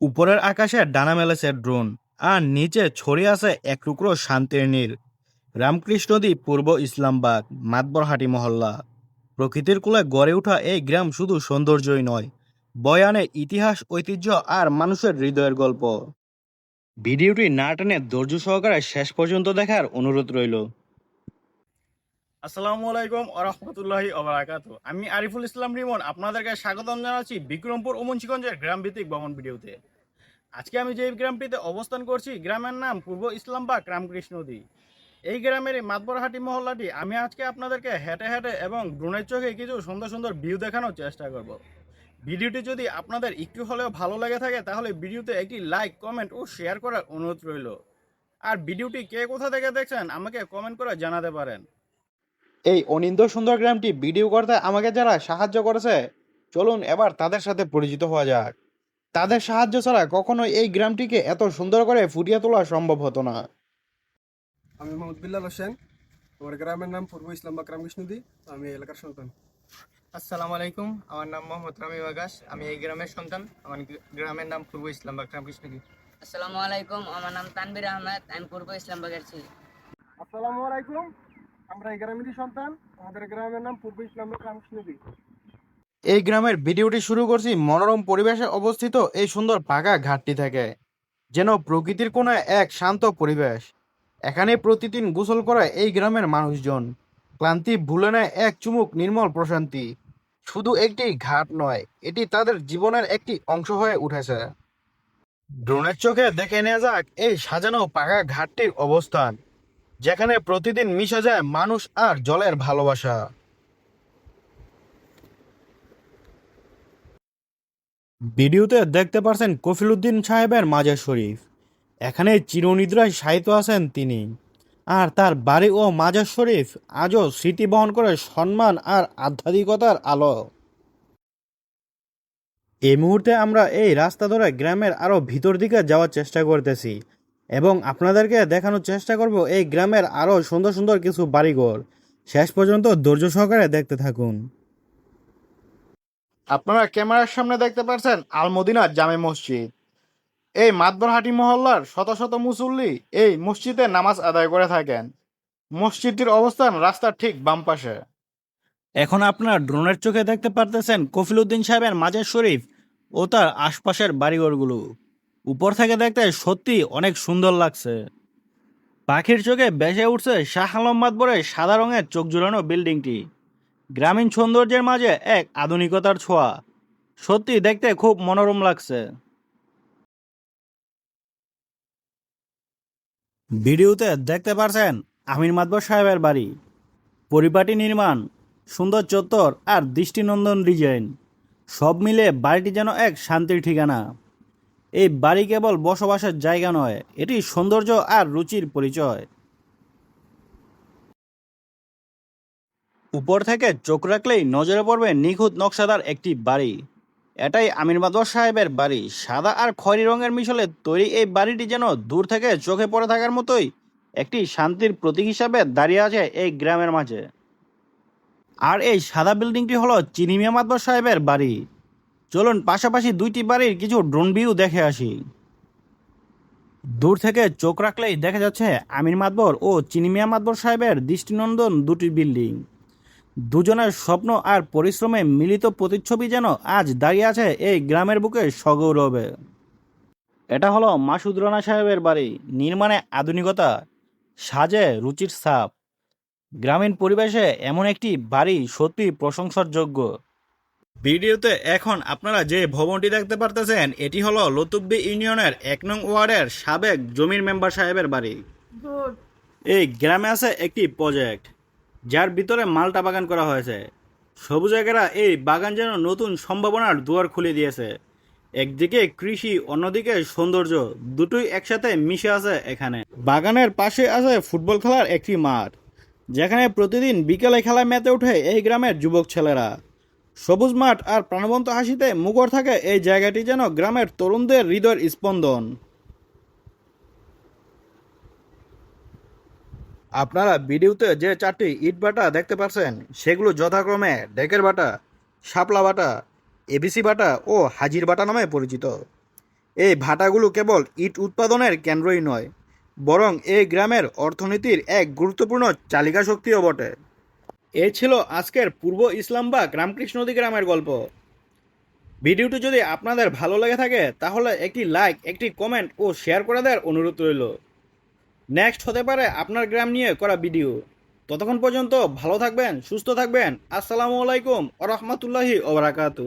উপরের আকাশে ডানা মেলেছে ড্রোন, আর নিচে ছড়িয়ে আছে এক টুকরো শান্তির নীর রামকৃষ্ণদী পূর্ব ইসলামবাগ মাতবরহাটি মহল্লা। প্রকৃতির কুলে গড়ে ওঠা এই গ্রাম শুধু সৌন্দর্যই নয়, বয়ানে ইতিহাস, ঐতিহ্য আর মানুষের হৃদয়ের গল্প। ভিডিওটি না টেনে ধৈর্য সহকারে শেষ পর্যন্ত দেখার অনুরোধ রইল। আসসালামু আলাইকুম আরহামতুল্লাহি ওবারাকাত আমি আরিফুল ইসলাম রিমন, আপনাদেরকে স্বাগতম জানাচ্ছি বিক্রমপুর ও মুন্সিগঞ্জের গ্রাম ভিত্তিক ভ্রমণ ভিডিওতে। আজকে আমি যে গ্রামটিতে অবস্থান করছি, গ্রামের নাম পূর্ব ইসলামবাগ, রামকৃষ্ণ নদী। এই গ্রামের মাতবরহাটি মহল্লাটি আমি আজকে আপনাদেরকে হেঁটে হেঁটে এবং ড্রোনের চোখে কিছু সুন্দর সুন্দর ভিউ দেখানোর চেষ্টা করব। ভিডিওটি যদি আপনাদের একটু হলেও ভালো লেগে থাকে, তাহলে ভিডিওতে একটি লাইক, কমেন্ট ও শেয়ার করার অনুরোধ রইল। আর ভিডিওটি কে কোথা থেকে দেখছেন, আমাকে কমেন্ট করে জানাতে পারেন। এই অনিন্দ সুন্দর গ্রামটি ভিডিও করতে আমাকে যারা সাহায্য করেছে চলুন এবার তাদের সাথে পরিচিত হওয়া যাক। তাদের সাহায্য ছাড়া কখনো এই গ্রামটিকে এত সুন্দর করে ফুটিয়ে তোলা সম্ভব হতো না। আমি মোহাম্মদ বিল্লাল হোসেন আমার গ্রামের নাম পূর্ব ইসলামবাগ রামকৃষ্ণদী আমি এলাকার সন্তান। আসসালামু আলাইকুম আমার নাম মোহাম্মদ রামি বাগাস আমি এই গ্রামের সন্তান আমার গ্রামের নাম পূর্ব ইসলামবাগ রামকৃষ্ণগী আসসালামু আলাইকুম আমার নাম তানবির আহমেদ আমি পূর্ব ইসলামবাগের ছেলে। আসসালামু আলাইকুম আমরা এই গ্রামেরই সন্তান। আমাদের গ্রামের নাম পূর্ব রামকৃষ্ণদী এই গ্রামের ভিডিওটি শুরু করছি মনোরম পরিবেশে অবস্থিত এই সুন্দর পাকা ঘাটটি থেকে, যেন প্রকৃতির কোনায় এক শান্ত পরিবেশ। এখানে প্রতিদিন গোসল করে এই গ্রামের মানুষজন। ক্লান্তি ভুলে নেয় এক চুমুক নির্মল প্রশান্তি। শুধু একটি ঘাট নয়, এটি তাদের জীবনের একটি অংশ হয়ে উঠেছে। ড্রোনের চোখে দেখে নেওয়া যাক এই সাজানো পাকা ঘাটটির অবস্থান। যেখানে প্রতিদিন মিশে যায় মানুষ আর জলের ভালোবাসা। ভিডিওতে দেখতে পারছেন কফিলুদ্দিন সাহেবের মাজার শরীফ। এখানে চিরনিদ্রায় শায়িত আছেন তিনি। আর তার বাড়ি ও মাজার শরীফ আজও স্মৃতি বহন করে সম্মান আর আধ্যাত্মিকতার আলো। এই মুহূর্তে আমরা এই রাস্তা ধরে গ্রামের আরও ভিতর দিকে যাওয়ার চেষ্টা করতেছি। এবং আপনাদেরকে দেখানোর চেষ্টা করব এই গ্রামের আরও সুন্দর সুন্দর কিছু বাড়িঘর। শেষ পর্যন্ত ধৈর্য সহকারে দেখতে থাকুন। আপনারা ক্যামেরার সামনে দেখতে পাচ্ছেন আলমদিনার জামে মসজিদ। এই মাতবরহাটি মহল্লার শত শত মুসল্লি এই মসজিদে নামাজ আদায় করে থাকেন। মসজিদটির অবস্থান রাস্তার ঠিক বাম পাশে। এখন আপনারা ড্রোনের চোখে দেখতে পারতেছেন কফিলউদ্দিন সাহেবের মাজার শরীফ ও তার আশপাশের বাড়িঘরগুলো। উপর থেকে দেখতে সত্যি অনেক সুন্দর লাগছে। পাখির চোখে বেসে উঠছে শাহ আলম মাতবরের সাদা রঙের চোখ জুড়ানো বিল্ডিংটি। গ্রামীণ সৌন্দর্যের মাঝে এক আধুনিকতার ছোঁয়া। সত্যি দেখতে খুব মনোরম লাগছে। ভিডিওতে দেখতে পারছেন আমির মাতবর সাহেবের বাড়ি। পরিপাটি নির্মাণ, সুন্দর চত্বর আর দৃষ্টিনন্দন ডিজাইন। সব মিলে বাড়িটি যেন এক শান্তির ঠিকানা। এই বাড়ি কেবল বসবাসের জায়গা নয়, এটি সৌন্দর্য আর রুচির পরিচয়। উপর থেকে চোখ রাখলেই নজরে পড়বে নিখুঁত নকশাদার একটি বাড়ি। এটাই আমির মাদর সাহেবের বাড়ি। সাদা আর খয়রি রঙের মিশলে তৈরি এই বাড়িটি যেন দূর থেকে চোখে পড়ে থাকার মতোই একটি শান্তির প্রতীক হিসাবে দাঁড়িয়ে আছে এই গ্রামের মাঝে। আর এই সাদা বিল্ডিংটি হলো চিনিমিয়া মাদবর সাহেবের বাড়ি। চলুন, পাশাপাশি দুইটি বাড়ির কিছু ড্রোন ভিউ দেখে আসি। দূর থেকে চোখ রাখলেই দেখা যাচ্ছে আমির মাতবর ও চিনিমিয়া মাতবর সাহেবের দৃষ্টিনন্দন দুটি বিল্ডিং। দুজনের স্বপ্ন আর পরিশ্রমে মিলিত প্রতিচ্ছবি যেন আজ দাঁড়িয়ে আছে এই গ্রামের বুকে সগৌরবে। এটা হলো মাসুদ রানা সাহেবের বাড়ি, নির্মাণে আধুনিকতা, সাজে রুচির ছাপ। গ্রামীণ পরিবেশে এমন একটি বাড়ি সত্যি প্রশংসার যোগ্য ভিডিওতে এখন আপনারা যে ভবনটি দেখতে পারতেছেন এটি হলো লতুব্বি ইউনিয়নের এক নং ওয়ার্ডের সাবেক জমির মেম্বার সাহেবের বাড়ি। এই গ্রামে আছে একটি প্রজেক্ট যার ভিতরে মালটা বাগান করা হয়েছে। সবুজ একেরা এই বাগান যেন নতুন সম্ভাবনার দুয়ার খুলে দিয়েছে। একদিকে কৃষি অন্যদিকে সৌন্দর্য দুটোই একসাথে মিশে আছে এখানে। বাগানের পাশে আছে ফুটবল খেলার একটি মাঠ যেখানে প্রতিদিন বিকেলে খেলায় মেতে ওঠে এই গ্রামের যুবক ছেলেরা। সবুজ মাঠ আর প্রাণবন্ত হাসিতে মুখর থাকে এই জায়গাটি যেন গ্রামের তরুণদের হৃদয়ের স্পন্দন। আপনারা ভিডিওতে যে চারটি ইট বাটা দেখতে পাচ্ছেন, সেগুলো যথাক্রমে ডেকের বাটা, শাপলা বাটা, এবিসি বাটা ও হাজির বাটা নামে পরিচিত। এই ভাটাগুলো কেবল ইট উৎপাদনের কেন্দ্রই নয়, বরং এই গ্রামের অর্থনীতির এক গুরুত্বপূর্ণ চালিকা শক্তিও বটে। এই ছিল আজকের পূর্ব ইসলামবাগ রামকৃষ্ণদী গ্রামের গল্প। ভিডিওটি যদি আপনাদের ভালো লেগে থাকে, তাহলে একটি লাইক একটি কমেন্ট ও শেয়ার করে দেওয়ার অনুরোধ রইল। নেক্সট হতে পারে আপনার গ্রাম নিয়ে করা ভিডিও ততক্ষণ পর্যন্ত ভালো থাকবেন, সুস্থ থাকবেন। আসসালামু আলাইকুম ও রহমতুল্লাহি ওবরাকাতু